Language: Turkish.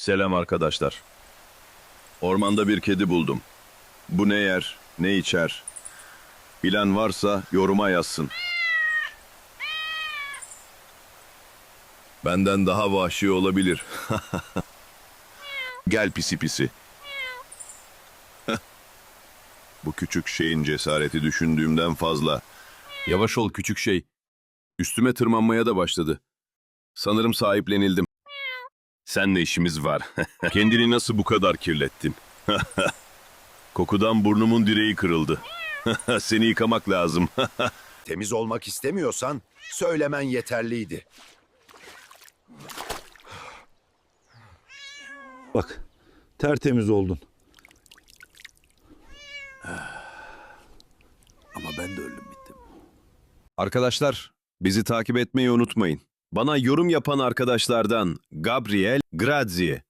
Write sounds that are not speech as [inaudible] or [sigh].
Selam arkadaşlar. Ormanda bir kedi buldum. Bu ne yer, ne içer? Bilen varsa yoruma yazsın. Benden daha vahşi olabilir. [laughs] Gel pisi pisi. [laughs] Bu küçük şeyin cesareti düşündüğümden fazla. Yavaş ol küçük şey. Üstüme tırmanmaya da başladı. Sanırım sahiplenildim. Senle işimiz var. [laughs] Kendini nasıl bu kadar kirlettin? [laughs] Kokudan burnumun direği kırıldı. [laughs] Seni yıkamak lazım. Temiz olmak istemiyorsan söylemen yeterliydi. Bak, tertemiz oldun. Ama ben de öldüm bittim. Arkadaşlar, bizi takip etmeyi unutmayın. Bana yorum yapan arkadaşlardan Gabriel Grazie,